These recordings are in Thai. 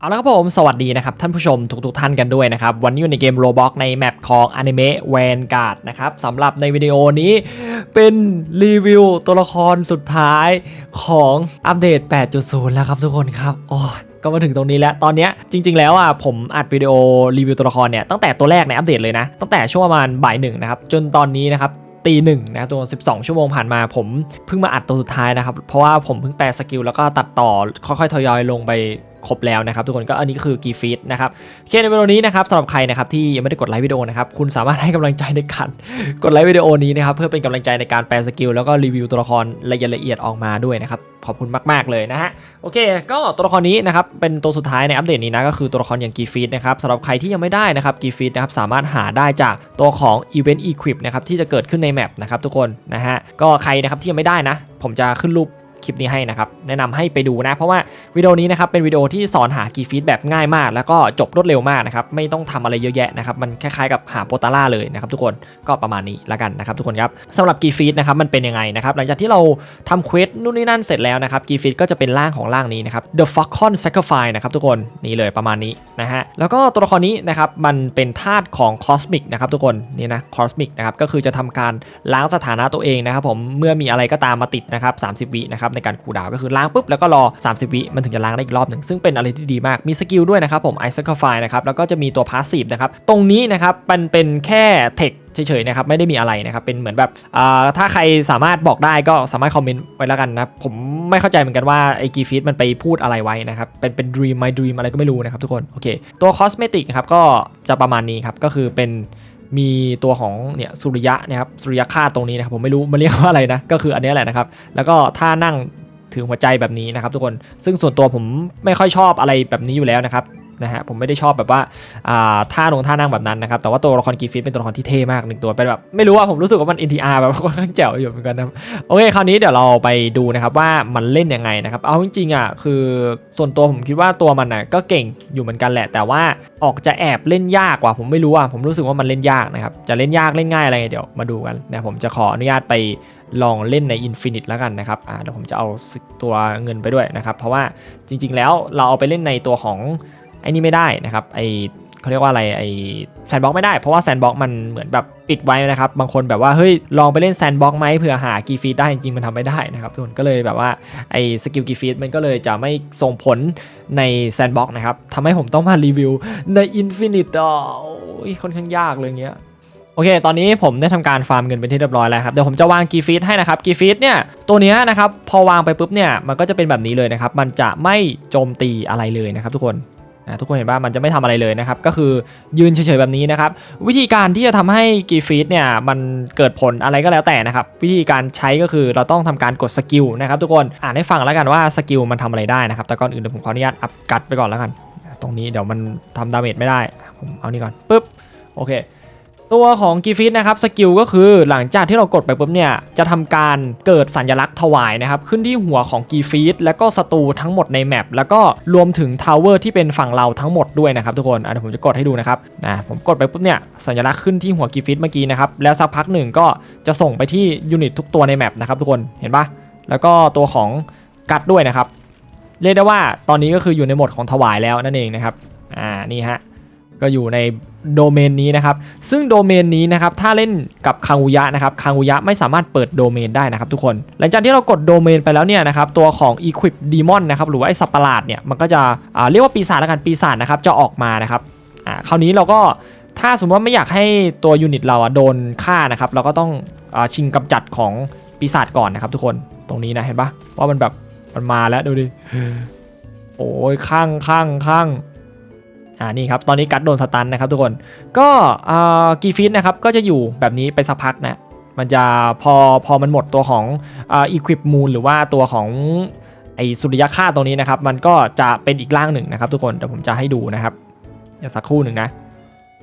เอาละครับผมสวัสดีนะครับ ท่านผู้ชมทุกๆท่านกันด้วยนะครับ วันนี้อยู่ในเกม Roblox ในแมปของ Anime Vanguard นะครับสำหรับในวิดีโอนี้เป็นรีวิวตัวละครสุดท้ายของอัปเดต 8.0 แล้วครับทุกคนครับ โอ้ก็มาถึงตรงนี้แล้ว ตอนนี้จริง ๆ แล้วอะผมอัดวิดีโอรีวิวตัวละครเนี่ยตั้งแต่ตัวแรกในอัปเดตเลยนะ ตั้งแต่ช่วงประมาณบ่ายหนึ่งนะครับจนตอนนี้นะครับตีหนึ่งนะครับตัว12 ชั่วโมงผ่านมาผมเพิ่งมาอัดตัวสุดท้ายนะครับ เพราะว่าผมเพิ่งแปลสกิลแล้วก็ตัดต่อค่อยๆ ทยอยลงไป ครบแล้วนะครับทุกคนก็อันนี้ก็คือกีฟีดนะครับโอเคในวิดีโอนี้นะครับสำหรับใครนะครับที่ยังไม่ได้กดไลค์วิดีโอนะครับคุณสามารถให้กำลังใจในการกดไลค์วิดีโอนี้นะครับเพื่อเป็นกำลังใจในการแปลสกิลแล้วก็รีวิวตัวละครละเอียดละเอียดออกมาด้วยนะครับขอบคุณมาก ๆ เลยนะฮะโอเค ก็ตัวละครนี้นะครับเป็นตัวสุดท้ายในอัปเดตนี้นะก็คือตัวละครอย่างกีฟีดนะครับสำหรับใครที่ยังไม่ได้นะครับกีฟีดนะครับสามารถหาได้จากตัวของ Event Equip นะครับที่จะเกิดขึ้นในแมปนะครับทุกคนนะฮะก็ใครนะครับที่ยังไม่ได้นะ ผมจะขึ้นรูป คลิปนี้ให้นะครับแนะนำให้ไปดูนะ เพราะว่าวิดีโอนี้นะครับเป็นวิดีโอที่สอนหากีฟีดแบบง่ายมาก แล้วก็จบรวดเร็วมากนะครับไม่ต้องทำอะไรเยอะแยะนะครับมันคล้ายๆกับหาโปตาร่าเลยนะครับทุกคนก็ประมาณนี้ละกันนะครับทุกคนครับสำหรับกีฟีดนะครับมันเป็นยังไงนะครับหลังจากที่เราทำเควสนู่นนี่นั่นเสร็จแล้วนะครับกีฟีดก็จะเป็นร่างของร่างนี้นะครับ The Falcon Sacrifice นะครับทุกคนนี่เลยประมาณนี้นะฮะแล้วก็ตัวละครนี้นะครับมันเป็นธาตุของคอสมิกนะครับทุกคนนี่นะคอสมิกนะครับก็คือจะทำการล้างสถานะตัวเองนะครับผมเมื่อมีอะไรก็ตามมาติดนะครับ30 วินะครับในการคูลดาวก็คือล้างปุ๊บแล้วก็รอ 30 วิมันถึงจะล้างได้อีกรอบหนึ่งซึ่งเป็นอะไรที่ดีมากมีสกิลด้วยนะครับผม i s a c r i f y นะครับแล้วก็จะมีตัวพาสซีฟนะครับตรงนี้นะครับมันเป็นแค่เทคเฉยๆนะครับไม่ได้มีอะไรนะครับเป็นเหมือนแบบอ่าถ้าใครสามารถบอกได้ก็สามารถคอมเมนต์ไว้แล้วกันนะผมไม่เข้าใจเหมือนกันว่าไอ้กีฟีดมันไปพูดอะไรไว้นะครับเป็นเป็น dream my dream อะไรก็ไม่รู้นะครับทุกคนโอเคตัวคอสเมติกนะครับก็จะประมาณนี้ครับก็คือเป็น มีตัวของเนี่ยสุริยะนะครับสุริยะคาตตรงนี้นะครับผมไม่รู้มันเรียกว่าอะไรนะก็คืออันนี้แหละนะครับ แล้วก็ท่านั่งถือหัวใจแบบนี้นะครับทุกคนซึ่งส่วนตัวผมไม่ค่อยชอบอะไรแบบนี้อยู่แล้วนะครับ นะฮะผมไม่ได้ชอบแบบว่าอ่าท่าลงท่านั่งแบบนั้นนะครับแต่ว่าตัวละครกีฟิตเป็นตัวละครที่เท่มากหนึ่งตัวเป็นแบบไม่รู้ว่าผมรู้สึกว่ามัน NTR แบบค่อนข้างแจ๋วอยู่เหมือนกันนะโอเคคราวนี้เดี๋ยวเราไปดูนะครับว่ามันเล่นยังไงนะครับเอาจริงๆอะคือส่วนตัวผมคิดว่าตัวมันอะก็เก่งอยู่เหมือนกันแหละ แต่ว่าออกจะแอบเล่นยากกว่า ผมไม่รู้อะผมรู้สึกว่ามันเล่นยากนะครับจะเล่นยากเล่นง่ายอะไรเดี๋ยวมาดูกันนะผมจะขออนุญาตไปลองเล่นใน Infinite แล้วกันนะครับอ่าเดี๋ยวผมจะเอาตัวเงินไปด้วยนะครับ เพราะว่าจริง ๆ แล้วเราเอาไปเล่นในตัวของ ไอ้นี่ไม่ได้นะครับไอเขาเรียกว่าอะไรไอแซนบ็อกไม่ได้เพราะว่าแซนบ็อกมันเหมือนแบบปิดไว้นะครับ บางคนแบบว่าเฮ้ยลองไปเล่นแซนบ็อกไหมเผื่อหากีฟีดได้จริงมันทำไม่ได้นะครับทุกคนก็เลยแบบว่าไอสกิลกีฟีดมันก็เลยจะไม่ส่งผลในแซนบ็อกนะครับทำให้ผมต้องมารีวิวใน Infinite อะโอ้ยค่อนข้างยากเลยเงี้ยโอเค ตอนนี้ผมได้ทำการฟาร์มเงินเป็นที่เรียบร้อยแล้วครับ เดี๋ยวผมจะวางกีฟีดให้นะครับ กีฟีดเนี่ย ตัวเนี้ยนะครับ พอวางไปปุ๊บเนี่ย มันก็จะเป็นแบบนี้เลยนะครับ มันจะไม่โจมตีอะไรเลยนะครับทุกคนนะ ทุกคนเห็นว่ามันจะไม่ทำอะไรเลยนะครับ ก็คือยืนเฉยๆแบบนี้นะครับ วิธีการที่จะทำให้กีฟีดเนี่ยมันเกิดผลอะไรก็แล้วแต่นะครับ วิธีการใช้ก็คือเราต้องทำการกดสกิลนะครับทุกคนอ่านให้ฟังแล้วกันว่าสกิลมันทำอะไรได้นะครับ แต่ก่อนอื่นผมขออนุญาตอัพกัดไปก่อนแล้วกัน ตรงนี้เดี๋ยวมันทำดาเมจไม่ได้ ผมเอานี่ก่อนปุ๊บโอเค ตัวของกีฟิตนะครับสกิลก็คือหลังจากที่เรากดไปปุ๊บเนี่ยจะทำการเกิดสัญลักษณ์ถวายนะครับขึ้นที่หัวของกีฟีตแล้วก็ศัตรูทั้งหมดในแมปแล้วก็รวมถึงทาวเวอร์ที่เป็นฝั่งเราทั้งหมดด้วยนะครับทุกคนอะเดี๋ยวผมจะกดให้ดูนะครับนะผมกดไปปุ๊บเนี่ยสัญลักษณ์ขึ้นที่หัวกีฟิตเมื่อกี้นะครับแล้วสักพักหนึ่งก็จะส่งไปที่ยูนิตทุกตัวในแมปนะครับทุกคนเห็นปะแล้วก็ตัวของกัดด้วยนะครับเรียกได้ว่าตอนนี้ก็คืออยู่ในโหมดของถวายแล้วนั่นเองนะครับอ่านี่ฮะ ก็อยู่ในโดเมนนี้นะครับ ซึ่งโดเมนนี้นะครับ ถ้าเล่นกับคังอุยะนะครับ คังอุยะไม่สามารถเปิดโดเมนได้นะครับทุกคน หลังจากที่เรากดโดเมนไปแล้วเนี่ยนะครับ ตัวของ Equip Demon นะครับ หรือว่าไอ้สัตว์ประหลาดเนี่ย มันก็จะอ่าเรียกว่าปีศาจล้วกัน ปีศาจนะครับ จะออกมานะครับ อ่า คราวนี้เราก็ถ้าสมมติว่าไม่อยากให้ตัวยูนิตเราโดนฆ่านะครับ เราก็ต้องอชิงกำจัดของปีศาจก่อนนะครับ ทุกคน ตรงนี้นะเห็นปะว่ามันแบบมันมาแล้วดูดิ โอ้ยข้างข้างข้าง อ่านี่ครับตอนนี้กัดโดนสตันนะครับทุกคนก็กีฟิตนะครับก็จะอยู่แบบนี้ไปสักพักนะมันจะพอพอมันหมดตัวของอีควิปมูลหรือว่าตัวของไอสุริยคาตรงนี้นะครับ มันก็จะเป็นอีกร่างหนึ่งนะครับ ทุกคนเดี๋ยวผมจะให้ดูนะครับเดี๋ยวสักครู่หนึ่งนะ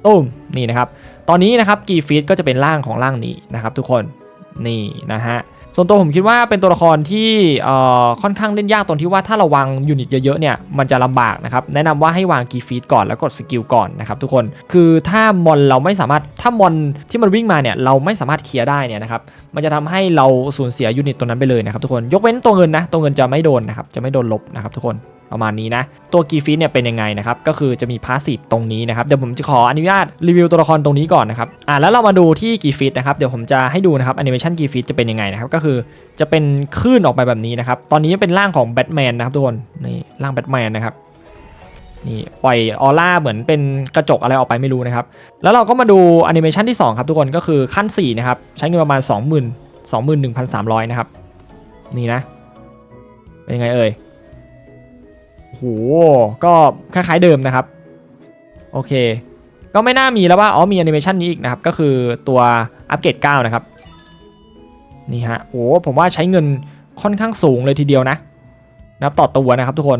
ตุ้มนี่นะครับ ตอนนี้นะครับกีฟีดก็จะเป็นร่างของร่างนี้นะครับ ทุกคนนี่นะฮะ ส่วนตัวผมคิดว่าเป็นตัวละครที่ค่อนข้างเล่นยากตรงที่ว่าถ้าเราวางยูนิตเยอะๆเนี่ยมันจะลำบากนะครับแนะนำว่าให้วางกีฟีดก่อนแล้วกดสกิลก่อนนะครับทุกคนคือถ้ามอนเราไม่สามารถถ้ามอนที่มันวิ่งมาเนี่ยเราไม่สามารถเคลียร์ได้เนี่ยนะครับมันจะทำให้เราสูญเสียยูนิตตัวนั้นไปเลยนะครับทุกคนยกเว้นตัวเงินนะตัวเงินจะไม่โดนนะครับจะไม่โดนลบนะครับทุกคน ประมาณนี้นะ ตัวกีฟิตเนี่ยเป็นยังไงนะครับก็คือจะมีพาสซีฟตรงนี้นะครับเดี๋ยวผมจะขออนุญาตรีวิวตัวละครตรงนี้ก่อนนะครับอ่าแล้วเรามาดูที่กีฟิตนะครับเดี๋ยวผมจะให้ดูนะครับแอนิเมชันกีฟิตจะเป็นยังไงนะครับก็คือจะเป็นคลื่นออกไปแบบนี้นะครับตอนนี้เป็นร่างของแบทแมนนะครับทุกคนนี่ร่างแบทแมนนะครับนี่ปล่อยออร่าเหมือนเป็นกระจกอะไรออกไปไม่รู้นะครับแล้วเราก็มาดูแอนิเมชันที่2ครับทุกคนก็คือขั้น4นะครับใช้เงินประมาณ 20,000 21,300นะครับนี่นะเป็นยังไงเอ่ย โอ้โหก็คล้ายๆเดิมนะครับ โอเค ก็ไม่น่ามีแล้วว่าอ๋อมีแอนิเมชันนี้อีกนะครับ ก็คือตัวอัปเกรด9นะครับ นี่ฮะโอ้ผมว่าใช้เงินค่อนข้างสูงเลยทีเดียวนะนับต่อตัวนะครับทุกคน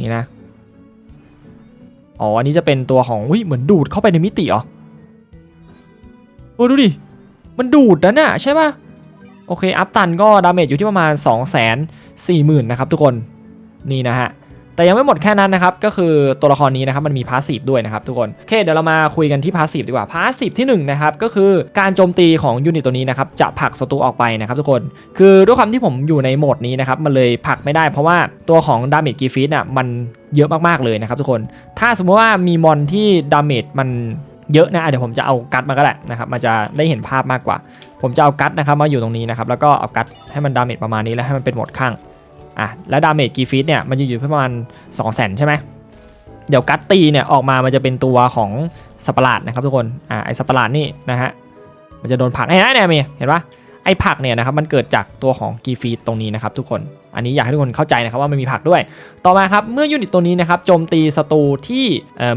นี่นะ อ๋อ อันนี้จะเป็นตัวของอุ้ยเหมือนดูดเข้าไปในมิติเหรอโอ้ดูดิ มันดูดนะน่ะใช่ปะโอเค อัพตันก็ดาเมจอยู่ที่ประมาณ 2 4 0 0 0 0 นะครับทุกคน นี่นะฮะแต่ยังไม่หมดแค่นั้นนะครับก็คือตัวละครนี้นะครับมันมีพาสซีฟด้วยนะครับทุกคนโอเคเดี๋ยวเรามาคุยกันที่พาสซีฟดีกว่าพาสซีฟที่1นะครับก็คือการโจมตีของยูนิตตัวนี้นะครับจะผลักศัตรูออกไปนะครับทุกคน คือด้วยความที่ผมอยู่ในโหมดนี้นะครับมันเลยผลักไม่ได้เพราะว่าตัวของดาเมจกีฟีดอะมันเยอะมากๆเลยนะครับทุกคน ถ้าสมมติว่ามีมอนที่ดาเมจมันเยอะนะเดี๋ยวผมจะเอากัดมาก็ได้นะครับมันจะได้เห็นภาพมากกว่า ผมจะเอากัดนะครับมาอยู่ตรงนี้นะครับแล้วก็เอากัดให้มันดาเมจประมาณนี้แล้วให้มันเป็นหมดข้าง อะแล้วดาเมจกีฟีตเนี่ยมันจะอยู่ประมาณ2 0 0 0 0 0ใช่ไหมเดี๋ยวกัตตีเนี่ยออกมามันจะเป็นตัวของสัตว์ประหลาดนะครับทุกคนอ่าไอสัตว์ประหลาดนี่นะฮะมันจะโดนผักไอ้นไหมเนี่ยมีเห็นปะไอผักเนี่ยนะครับมันเกิดจากตัวของกีฟีตตรงนี้นะครับทุกคน อันนี้อยากให้ทุกคนเข้าใจนะครับว่ามันมีผักด้วย ต่อมาครับเมื่อยูนิตตัวนี้นะครับโจมตีศัตรูที่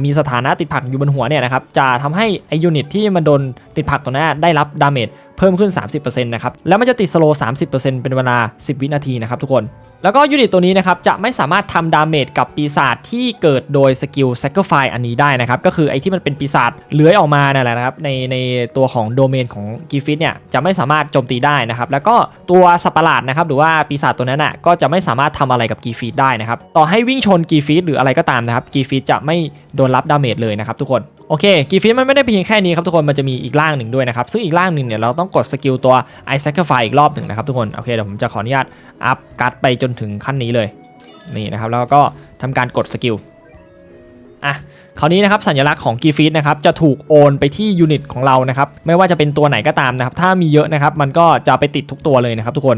มีสถานะติดผักอยู่บนหัวเนี่ยนะครับจะทำให้ไอยูนิตที่มันโดนติดผักตัวนั้นได้รับดาเมจเพิ่มขึ้น 30%นะครับ แล้วมันจะติดสโลว์30%เป็นเวลา 10 วินาทีนะครับทุกคน แล้วก็ยูนิตตัวนี้นะครับจะไม่สามารถทำดาเมจกับปีศาจที่เกิดโดยสกิล Sacrifice อันนี้ได้นะครับ ก็คือไอ้ที่มันเป็นปีศาจเลื้อยออกมานั่นแหละนะครับ ในในตัวของโดเมนของกีฟิตเนี่ยจะไม่สามารถโจมตีได้นะครับ แล้วก็ตัวสัปหลาดนะครับหรือว่าปีศาจตัวนั้นอะก็จะไม่สามารถทำอะไรกับกีฟิตได้นะครับ ต่อให้วิ่งชนกีฟิตหรืออะไรก็ตามนะครับกีฟิตจะไม่โดนรับดาเมจเลยนะครับทุกคนโอเคกีฟิตมันไม่ได้เพียงแค่นี้ครับทุกคนมันจะมีอีกร่างหนึ่งด้วยนะครับซึ่งอีกร่างหนึ่งเนี่ยเราต้องกดสกิลตัว i sacrifice อีกรอบหนึ่งนะครับทุกคนโอเคเดี๋ยวผมจะขออนุญาตอัพกัดไปจนถึงขั้นนี้เลยนี่นะครับแล้วก็ทำการกดสกิลอะคราวนี้นะครับสัญลักษณ์ของกีฟีดนะครับจะถูกโอนไปที่ยูนิตของเรานะครับไม่ว่าจะเป็นตัวไหนก็ตามนะครับถ้ามีเยอะนะครับมันก็จะไปติดทุกตัวเลยนะครับทุกคน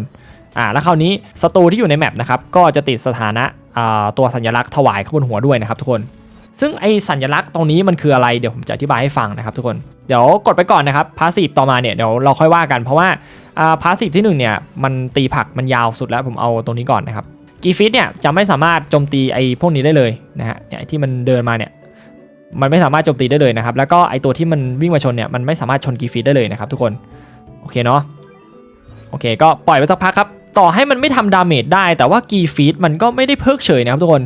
อ่าแล้วคราวนี้ศัตรูที่อยู่ในแมปนะครับก็จะติดสถานะอ่าตัวสัญลักษณ์ถวายข้างบนหัวด้วยนะครับทุกคน ซึ่งไอสัญลักษณ์ตรงนี้มันคืออะไรเดี๋ยวผมจะอธิบายให้ฟังนะครับทุกคน เดี๋ยวกดไปก่อนนะครับพาสซีฟต่อมาเนี่ยเดี๋ยวเราค่อยว่ากันเพราะว่าอ่าพาสซีฟที่หนึ่งเนี่ยมันตีผักมันยาวสุดแล้วผมเอาตรงนี้ก่อนนะครับกีฟิตเนี่ยจะไม่สามารถโจมตีไอพวกนี้ได้เลยนะฮะเนี่ยที่มันเดินมาเนี่ยมันไม่สามารถโจมตีได้เลยนะครับแล้วก็ไอตัวที่มันวิ่งมาชนเนี่ยมันไม่สามารถชนกีฟิตได้เลยนะครับทุกคนโอเคเนาะ โอเค ก็ปล่อยไปสักพักครับ ต่อให้มันไม่ทำดาเมจได้ แต่ว่ากีฟีดมันก็ไม่ได้เพิกเฉยนะครับทุกคน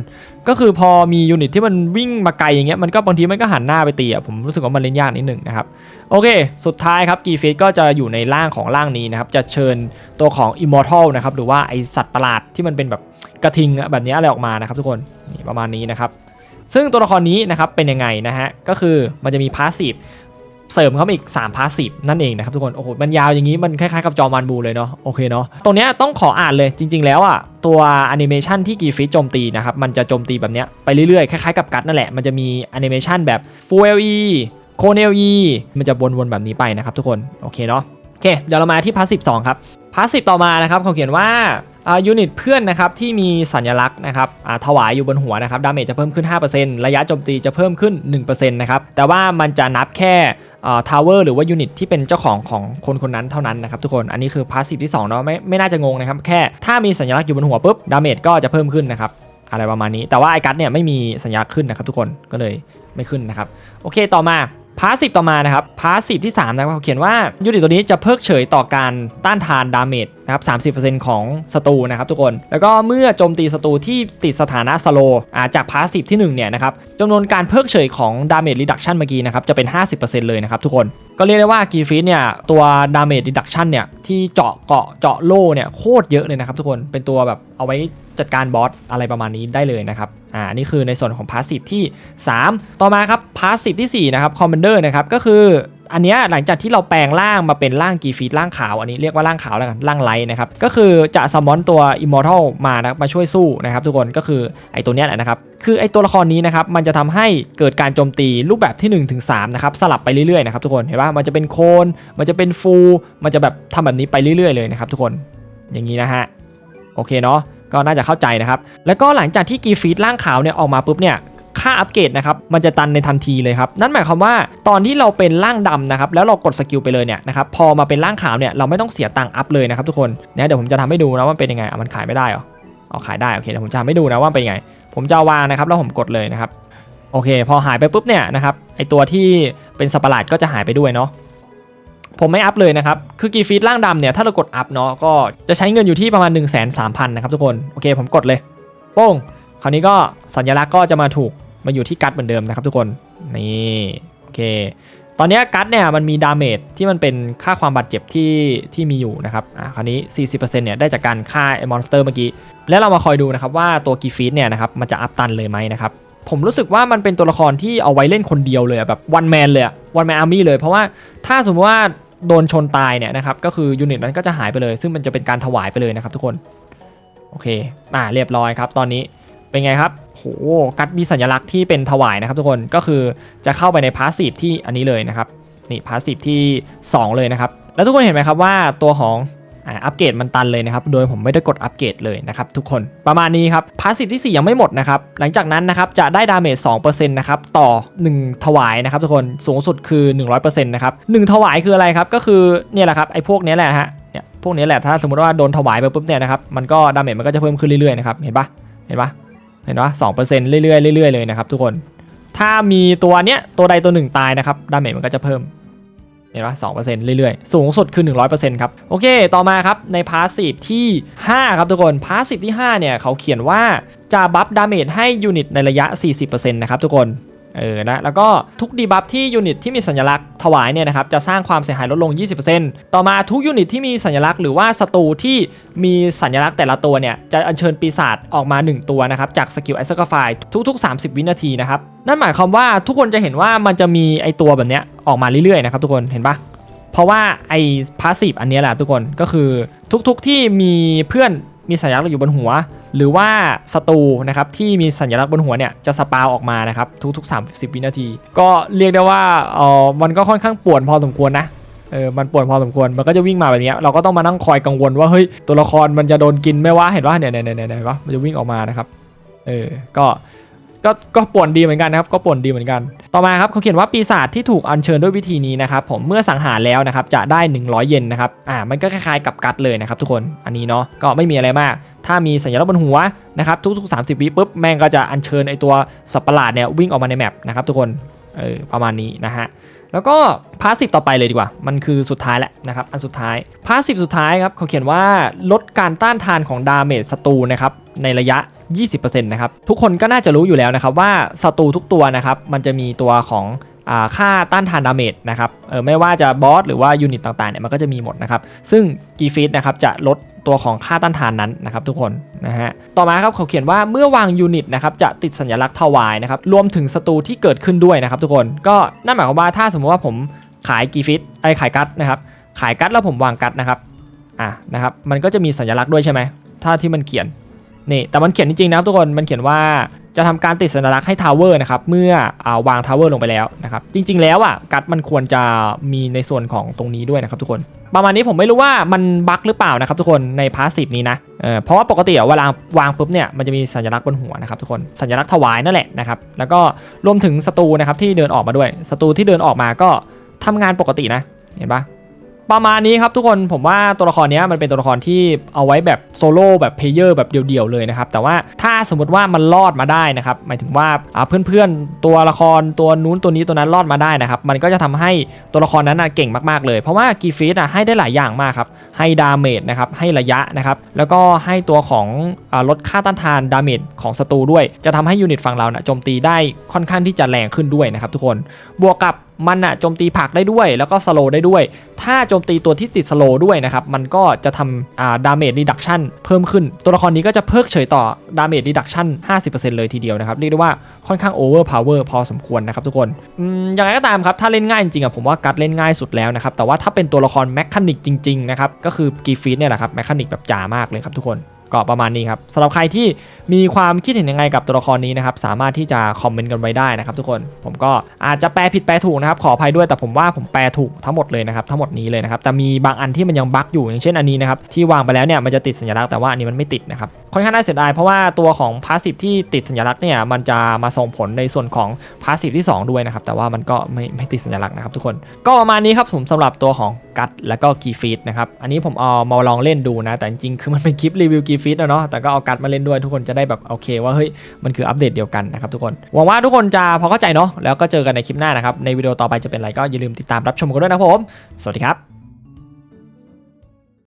ก็คือพอมียูนิตที่มันวิ่งมาไกลอย่างเงี้ย มันก็บางทีมันก็หันหน้าไปตีอะ ผมรู้สึกว่ามันเล่นยากนิดหนึ่งนะครับ โอเค สุดท้ายครับกีฟีดก็จะอยู่ในร่างของร่างนี้นะครับ จะเชิญตัวของ Immortal นะครับ หรือว่าไอสัตว์ประหลาดที่มันเป็นแบบกระทิงแบบนี้อะไรออกมานะครับ ทุกคน นี่ประมาณนี้นะครับซึ่งตัวละครนี้นะครับเป็นยังไงนะฮะก็คือมันจะมีพาสซีฟ เสริมเข้ามาอีก3พาสซีฟนั่นเองนะครับทุกคน โอ้โห มันยาวอย่างนี้มันคล้ายๆกับจอมันบูเลยเนาะ โอเคเนาะ ตรงเนี้ยต้องขออ่านเลยจริง ๆ แล้วอะตัวแอนิเมชันที่กีฟิตโจมตีนะครับ มันจะโจมตีแบบเนี้ยไปเรื่อยๆ คล้ายๆกับกัดนั่นแหละ มันจะมีแอนิเมชันแบบ Full LE โคเนล E มันจะวนๆแบบนี้ไปนะครับทุกคน โอเคเนาะ โอเค เดี๋ยวเรามาที่พาสซีฟ2ครับ พาสซีฟต่อมานะครับเขาเขียนว่า ยูนิตเพื่อนนะครับที่มีสัญลักษณ์นะครับอ่าถวายอยู่บนหัวนะครับดาเมจจะเพิ่มขึ้น 5%ระยะโจมตีจะเพิ่มขึ้น 1%นะครับแต่ว่ามันจะนับแค่ทาวเวอร์หรือว่ายูนิตที่เป็นเจ้าของของคนคนนั้นเท่านั้นนะครับทุกคนอันนี้คือพาสซีฟที่2เนาะไม่ไม่น่าจะงงนะครับแค่ถ้ามีสัญลักษณ์อยู่บนหัวปุ๊บดาเมจก็จะเพิ่มขึ้นนะครับอะไรประมาณนี้ แต่ว่าไอกัสเนี่ยไม่มีสัญลักษณ์ขึ้นนะครับทุกคนก็เลยไม่ขึ้นนะครับโอเคต่อมา พาสซีฟต่อมานะครับพาสซีฟที่3นะครับเขาเขียนว่ายูนิตตัวนี้จะเพิกเฉยต่อการต้านทานดาเมจนะครับ30%ของศัตรูนะครับทุกคน แล้วก็เมื่อโจมตีศัตรูที่ติดสถานะสโลจากพาสซีฟที่1เนี่ยนะครับจำนวนการเพิกเฉยของดาเมจรีดักชันเมื่อกี้นะครับจะเป็น 50%เลยนะครับทุกคน ก็เรียกได้ว่ากีฟิสเนี่ยตัวดาเมจดิดักชันเนี่ยที่เจาะเกาะเจาะโล่เนี่ยโคตรเยอะเลยนะครับทุกคนเป็นตัวแบบเอาไว้จัดการบอสอะไรประมาณนี้ได้เลยนะครับ อ่า นี่คือในส่วนของพาสซีฟที่ 3 ต่อมาครับพาสซีฟที่ 4 นะครับคอมมานเดอร์นะครับ ก็คือ อันนี้หลังจากที่เราแปลงร่างมาเป็นร่างกีฟีดร่างขาวอันนี้เรียกว่าร่างขาวแล้วกันร่างไลท์นะครับก็คือจะซัมอนตัวอิมมอร์ทัลมานะมาช่วยสู้นะครับทุกคนก็คือไอตัวเนี้ยแหละนะครับคือไอตัวละครนี้นะครับมันจะทำให้เกิดการโจมตีรูปแบบที่1นถึงสนะครับสลับไปเรื่อยๆนะครับทุกคนเห็นปะมันจะเป็นโคนมันจะเป็นฟูมันจะแบบทำแบบนี้ไปเรื่อยๆเลยนะครับทุกคนอย่างนี้นะฮะโอเคเนาะก็น่าจะเข้าใจนะครับ แล้วก็หลังจากที่กีฟีดร่างขาวเนี่ยออกมาปุ๊บเนี่ย ค่าอัปเกรดนะครับมันจะตันในทันทีเลยครับนั่นหมายความว่าตอนที่เราเป็นร่างดำนะครับแล้วเรากดสกิลไปเลยเนี่ยนะครับพอมาเป็นร่างขาวเนี่ยเราไม่ต้องเสียตังค์อัพเลยนะครับทุกคนเนี่ยเดี๋ยวผมจะทำให้ดูนะว่าเป็นยังไงอะมันขายไม่ได้เหรอเอาขายได้โอเคเดี๋ยวผมจะทำให้ดูนะว่าเป็นยังไง ผมจะาวางนะครับแล้วผมกดเลยนะครับโอเค พอหายไปปุ๊บเนี่ยนะครับไอตัวที่เป็นสัตว์ประหลาดก็จะหายไปด้วยเนาะผมไม่อัพเลยนะครับ คือกีฟีดร่างดำเนี่ยถ้าเรากดอัพเนาะก็จะใช้เงินอยู่ที่ประมาณ 1 3 0 0 0 0 นะครับทุกคน โอเคผมกดเลย โป้ง คราวนี้ก็สัญลักษณ์ก็จะมาถูก มาอยู่ที่กัดเหมือนเดิมนะครับทุกคน นี่โอเค ตอนนี้กัดเนี่ยมันมีดาเมจที่มันเป็นค่าความบาดเจ็บที่ที่มีอยู่นะครับ อ่าคราวนี้ 40%เนี่ยได้จากการฆ่าไอ้มอนสเตอร์เมื่อกี้ แล้วเรามาคอยดูนะครับว่าตัวกีฟีดเนี่ยนะครับมันจะอัพตันเลยไหมนะครับผมรู้สึกว่ามันเป็นตัวละครที่เอาไว้เล่นคนเดียวเลยแบบวันแมนเลยวันแมนอาร์มี่เลย เพราะว่าถ้าสมมติว่าโดนชนตายเนี่ยนะครับก็คือยูนิตนั้นก็จะหายไปเลย ซึ่งมันจะเป็นการถวายไปเลยนะครับทุกคน โอเค อ่าเรียบร้อยครับ ตอนนี้เป็นไงครับ โหกัดมีสัญลักษณ์ที่เป็นถวายนะครับทุกคนก็คือจะเข้าไปในพาสซีฟที่อันนี้เลยนะครับนี่พาสซีฟที่ 2 เลยนะครับ แล้วทุกคนเห็นไหมครับว่าตัวของอัปเกรดมันตันเลยนะครับ โดยผมไม่ได้กดอัปเกรดเลยนะครับทุกคนประมาณนี้ครับพาสซีฟที่ 4 ยังไม่หมดนะครับ หลังจากนั้นนะครับจะได้ดาเมจ2%นะครับต่อ 1 ถวายนะครับทุกคนสูงสุดคือ 100%นะครับ1ถวายคืออะไรครับ ก็คือเนี่ยแหละครับไอ้พวกนี้แหละฮะเนี่ยพวกนี้แหละถ้าสมมติว่าโดนถวายไปปุ๊บเนี่ยนะครับมันก็ดาเมจมันก็จะเพิ่มขึ้นเรื่อยๆนะครับเห็นปะเห็นปะ เห็นปะสองเปอร์เซ็นต์เรื่อยๆเรื่อยๆเลยนะครับทุกคน ถ้ามีตัวเนี้ยตัวใดตัวหนึ่งตายนะครับดาเมจมันก็จะเพิ่ม เห็นปะสองเปอร์เซ็นต์เรื่อยๆ สูงสุดคือหนึ่งร้อยเปอร์เซ็นต์ครับ โอเค ต่อมาครับในพาสซีฟที่ห้าครับทุกคน พาสซีฟที่ห้าเนี่ยเขาเขียนว่าจะบัฟดาเมจให้ยูนิตในระยะ 40%นะครับทุกคน เออนะแล้วก็ทุกดีบัฟที่ยูนิตที่มีสัญลักษณ์ถวายเนี่ยนะครับจะสร้างความเสียหายลดลง 20%ต่อมาทุกยูนิตที่มีสัญลักษณ์หรือว่าศัตรูที่มีสัญลักษณ์แต่ละตัวเนี่ยจะอัญเชิญปีศาจออกมา 1 ตัวนะครับจากสกิลไอซ์กาไฟทุก ๆ 30 วินาทีนะครับนั่นหมายความว่าทุกคนจะเห็นว่ามันจะมีไอตัวแบบเนี้ยออกมาเรื่อยๆนะครับทุกคนเห็นปะเพราะว่าไอพาสซีฟอันนี้แหละทุกคนก็คือทุกๆที่มีเพื่อนมีสัญลักษณ์อยู่บนหัว หรือว่าศัตรูนะครับที่มีสัญลักษณ์บนหัวเนี่ยจะสปาวออกมานะครับทุกๆ 30 วินาที ก็เรียกได้ว่าเออมันก็ค่อนข้างป่วนพอสมควรนะเออมันปวดพอสมควร มันก็จะวิ่งมาแบบนี้ เราก็ต้องมานั่งคอยกังวลว่า เฮ้ย ตัวละครมันจะโดนกินไม่ว่า เห็นว่าเนี่ยเนี่ยเนี่ยเนี่ยว่ามันจะวิ่งออกมานะครับ เออ ก็ ก็ก็ป่วนดีเหมือนกันนะครับก็ป่วนดีเหมือนกัน ต่อมาครับเขาเขียนว่าปีศาจที่ถูกอัญเชิญด้วยวิธีนี้นะครับผมเมื่อสังหารแล้วนะครับจะได้ 100 เยนนะครับอ่ามันก็คล้ายๆกับกัดเลยนะครับทุกคนอันนี้เนาะก็ไม่มีอะไรมาก ถ้ามีสัญลักษณ์บนหัวนะครับทุกๆ 30 วิปุ๊บแม่งก็จะอัญเชิญไอตัวสัตว์ประหลาดเนี่ยวิ่งออกมาในแมปนะครับทุกคนเออประมาณนี้นะฮะแล้วก็พาสซีฟต่อไปเลยดีกว่า มันคือสุดท้ายแล้วนะครับ อันสุดท้ายพาสซีฟสุดท้ายครับเขาเขียนว่าลดการต้านทานของดาเมจศัตรูนะครับในระยะ 20%นะครับ ทุกคนก็น่าจะรู้อยู่แล้วนะครับว่าศัตรูทุกตัวนะครับ มันจะมีตัวของค่าต้านทานดาเมจนะครับไม่ว่าจะบอสหรือว่ายูนิตต่างๆเนี่ยมันก็จะมีหมดนะครับ ซึ่งกีฟีดนะครับจะลดตัวของค่าต้านทานนั้นนะครับทุกคนนะฮะต่อมาครับเขาเขียนว่าเมื่อวางยูนิตนะครับจะติดสัญลักษณ์ถวายนะครับรวมถึงศัตรูที่เกิดขึ้นด้วยนะครับ ทุกคนก็นั่นหมายความว่าถ้าสมมติว่าผมขายกีฟิตไอขายกัดนะครับขายกัดแล้วผมวางกัดนะครับอะนะครับมันก็จะมีสัญลักษณ์ด้วยใช่ไหมถ้าที่มันเขียน นี่แต่มันเขียนจริงๆนะทุกคนมันเขียนว่าจะทำการติดสัญลักษณ์ให้ทาวเวอร์นะครับเมื่ออวางทาวเวอร์ลงไปแล้วนะครับจริง ๆ แล้วอะกัดมันควรจะมีในส่วนของตรงนี้ด้วยนะครับทุกคน ประมาณนี้ผมไม่รู้ว่ามันบั๊กหรือเปล่านะครับทุกคนในพาสซีฟนี้นะเเพราะว่าปกติอะเวลาวางปุ๊บเนี่ยมันจะมีสัญลักษณ์บนหัวนะครับทุกคนสัญลักษณ์ถวายนั่นแหละนะครับแล้วก็รวมถึงศัตรูนะครับที่เดินออกมาด้วยศัตรูที่เดินออกมาก็ทำงานปกตินะ เห็นปะ ประมาณนี้ครับทุกคนผมว่าตัวละครนี้มันเป็นตัวละครที่เอาไว้แบบโซโล่แบบเพลเยอร์แบบเดี่ยวๆเลยนะครับแต่ว่าถ้าสมมติว่ามันรอดมาได้นะครับหมายถึงว่าเพื่อนๆตัวละครตัวนู้นตัวนี้ตัวนั้นรอดมาได้นะครับมันก็จะทำให้ตัวละครนั้นเก่งมากๆเลย เพราะว่ากีฟีดให้ได้หลายอย่างมากครับให้ดาเมจนะครับให้ระยะนะครับแล้วก็ให้ตัวของลดค่าต้านทานดาเมจของศัตรูด้วย จะทำให้ยูนิตฝั่งเรานะโจมตีได้ค่อนข้างที่จะแรงขึ้นด้วยนะครับทุกคนบวกกับ มันอะโจมตีผักได้ด้วย แล้วก็สโลได้ด้วย ถ้าโจมตีตัวที่ติดสโลด้วยนะครับมันก็จะทำอ่าดาเมจรีดักชันเพิ่มขึ้น ตัวละครนี้ก็จะเพิกเฉยต่อดาเมจรีดักชัน50%เลยทีเดียวนะครับเรียกได้ว่าค่อนข้างโอเวอร์พาวเวอร์พอสมควรนะครับทุกคนอืมยังไงก็ตามครับถ้าเล่นง่ายจริงๆอะผมว่ากัดเล่นง่ายสุดแล้วนะครับแต่ว่าถ้าเป็นตัวละครแมคคานิกจริงๆนะครับก็คือกีฟีดเนี่ยแหละครับแมคคานิกแบบจ๋ามากเลยครับทุกคน ก็ประมาณนี้ครับสำหรับใครที่มีความคิดเห็นยังไงกับตัวละครนี้นะครับสามารถที่จะคอมเมนต์กันไว้ได้นะครับทุกคนผมก็อาจจะแปลผิดแปลถูกนะครับขออภัยด้วยแต่ผมว่าผมแปลถูกทั้งหมดเลยนะครับทั้งหมดนี้เลยนะครับแต่มีบางอันที่มันยังบั๊กอยู่อย่างเช่นอันนี้นะครับที่วางไปแล้วเนี่ยมันจะติดสัญลักษณ์แต่ว่าอันนี้มันไม่ติดนะครับค่อนข้างน่าเสียดายเพราะว่าตัวของพาสซีฟที่ติดสัญลักษณ์เนี่ยมันจะมาส่งผลในส่วนของพาสซีฟที่ 2 ด้วยนะครับแต่ว่ามันก็ไม่ไม่ติดสัญลักษณ์นะครับทุกคนก็ประมาณนี้ครับผมสำหรับตัวของกัดแล้วก็กีฟีดนะครับอันนี้ผมเอามาลองเล่นดูนะแต่จริงๆคือมันเป็นคลิปรีวิวกีฟีดนะเนาะแต่ก็เอากัดมาเล่นด้วยทุกคนจะได้แบบโอเคว่าเฮ้ยมันคืออัปเดตเดียวกันนะครับทุกคนหวังว่าทุกคนจะพอเข้าใจเนาะแล้วก็เจอกันในคลิปหน้านะครับในวิดีโอต่อไปจะเป็นอะไรก็อย่าลืมติดตามรับชมกันด้วยนะผม สวัสดีครับ